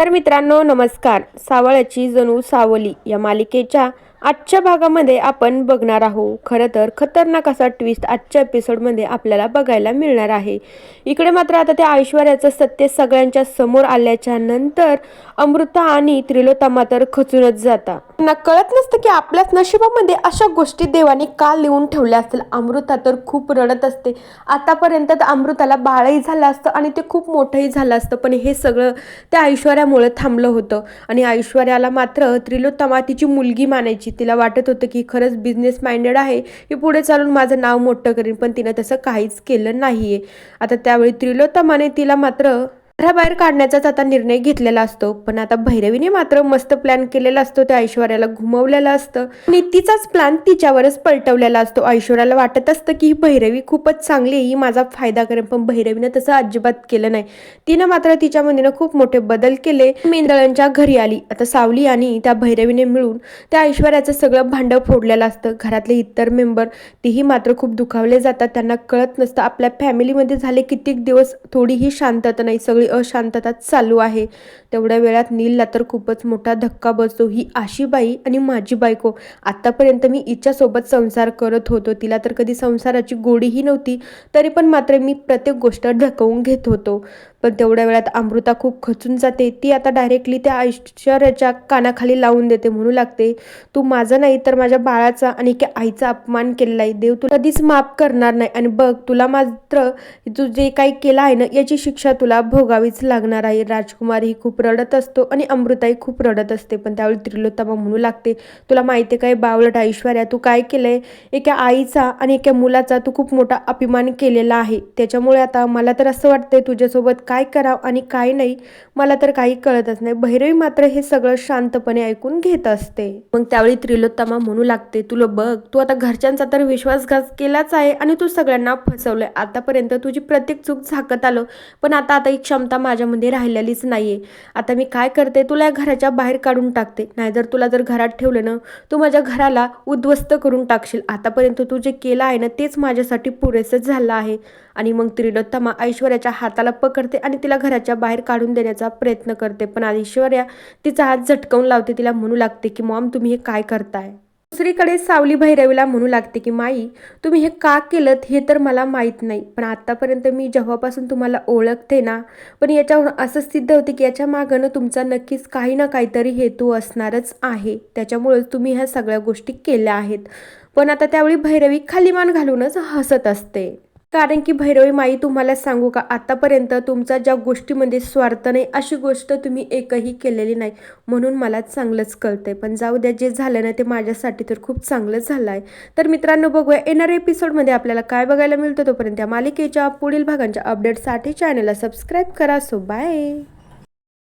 तर मित्रांनो नमस्कार. सावळ्याची जणू सावली या मालिकेच्या आजच्या भागामध्ये आपण बघणार आहोत. खरं तर खतरनाक असा ट्विस्ट आजच्या एपिसोडमध्ये आपल्याला बघायला मिळणार आहे. इकडे मात्र आता त्या ऐश्वर्याचं सत्य सगळ्यांच्या समोर आल्याच्यानंतर अमृता आणि त्रिलोता तर खचूनच जाता. त्यांना कळत नसतं की आपल्याच नशिबामध्ये अशा गोष्टी देवाने का लिहून ठेवल्या असतील? अमृता तर खूप रडत असते. आतापर्यंत तर अमृताला बाळही झालं असतं आणि ते खूप मोठंही झालं असतं. पण हे सगळं त्या ऐश्वर्यामुळे थांबलं होतं. आणि ऐश्वर्याला मात्र त्रिलोत्तमा तिची मुलगी मानायची तिला वाटत होतं की खरंच बिझनेस माइंडेड आहे ही पुढे चालून माझं नाव मोठं करेन पण तिनं तसं काहीच केलं नाही आहे आता त्यावेळी त्रिलोत्तमाने तिला मात्र घराबाहेर काढण्याचाच आता निर्णय घेतलेला असतो. पण आता भैरवीने मात्र मस्त प्लॅन केलेला असतो त्या ऐश्वर्याला घुमवलेलं असतं. आणि तिचाच प्लॅन तिच्यावरच पलटवलेला असतो. ऐश्वर्याला वाटत असतं की ही भैरवी खूपच चांगली आहे ही माझा फायदा करेन पण भैरवीनं तसं अजिबात केलं नाही. तिनं मात्र तिच्या मंदीनं खूप मोठे बदल केले. मेंदळांच्या घरी आली. आता सावली आणि त्या भैरवीने मिळून त्या ऐश्वर्याचं सगळं भांडं फोडलेलं असतं. घरातले इतर मेंबर तेही मात्र खूप दुखावले जातात. त्यांना कळत नसतं. आपल्या फॅमिलीमध्ये झाले कित्येक दिवस थोडीही शांतता नाही. सगळी अशांतता चालू आहे. तेवढ्या वेळात नीलला तर खूपच मोठा धक्का बसतो. ही आशीबाई आणि माझी बायको. आत्तापर्यंत मी हिच्यासोबत संसार करत होतो. तिला तर कधी संसाराची गोडीही नव्हती. तरी पण मात्र मी प्रत्येक गोष्ट ढकवून घेत होतो. पण तेवढ्या वेळात अमृता खूप खचून जाते. ती आता डायरेक्टली त्या ऐश्वर्याच्या कानाखाली लावून देते म्हणू लागते तू माझा नाही तर माझ्या बाळाचा आणि की आईचा अपमान केलेला आहे. देव तू कधीच माफ करणार नाही. आणि बघ तुला मात्र तू जे काही केलं आहे ना याची शिक्षा तुला भोगावीच लागणार आहे. राजकुमार ही खूप रडत असतो आणि अमृताही खूप रडत असते. पण त्यावेळी त्रिलोत्तमा म्हणू लागते तुला माहिती आहे काय बावळट ऐश्वर्या तू काय केलंय? एका आईचा आणि एका मुलाचा तू खूप मोठा अभिमान केलेला आहे. त्याच्यामुळे आता मला तर असं वाटतंय तुझ्यासोबत काय करावं आणि काय नाही मला तर काही कळतच नाही. भैरवी मात्र हे सगळं शांतपणे ऐकून घेत असते. मग त्यावेळी त्रिलोत्तमा म्हणू लागते तुला बघ तू आता घरच्यांचा तर विश्वासघात केलाच आहे आणि तू सगळ्यांना फसवलंय. आतापर्यंत तुझी प्रत्येक चूक झाकत आलो पण आता आता ही क्षमता माझ्यामध्ये राहिलेलीच नाहीये. आता मी काय करते तुला या घराच्या बाहेर काढून टाकते. नाहीतर तुला जर घरात ठेवलं ना तू माझ्या घराला उद्ध्वस्त करून टाकशील. आतापर्यंत तू जे केलं आहे ना तेच माझ्यासाठी पुरेसं झालं आहे. आणि मग त्रिलोत्तमा ऐश्वर्याच्या हाताला पकडते आणि तिला घराच्या बाहेर काढून देण्याचा प्रयत्न करते. पण ऐश्वर्या तिचा हात झटकवून लावते. तिला म्हणू लागते की मॉम तुम्ही हे काय करताय? दुसरीकडे सावली भैरवीला म्हणू लागते की माई तुम्ही हे का केलं हे तर मला माहीत नाही. पण आत्तापर्यंत मी जेव्हापासून तुम्हाला ओळखते ना पण याच्यावरून असं सिद्ध होते की याच्या मागणं तुमचा नक्कीच काही ना काहीतरी हेतू असणारच आहे. त्याच्यामुळेच तुम्ही ह्या सगळ्या गोष्टी केल्या आहेत. पण आता त्यावेळी भैरवी खाली मान घालूनच हसत असते. कारण की भैरवी माई तुम्हाला सांगू का आतापर्यंत तुमचा ज्या गोष्टीमध्ये स्वार्थ नाही अशी गोष्ट तुम्ही एकही केलेली नाही. म्हणून मला चांगलंच कळतंय. पण जाऊ द्या जे झालं ना ते माझ्यासाठी तर खूप चांगलं झालं आहे. तर मित्रांनो बघूया येणाऱ्या एपिसोडमध्ये आपल्याला काय बघायला मिळतं तोपर्यंत या मालिकेच्या पुढील भागांच्या अपडेटसाठी चॅनलला सबस्क्राईब करा. So bye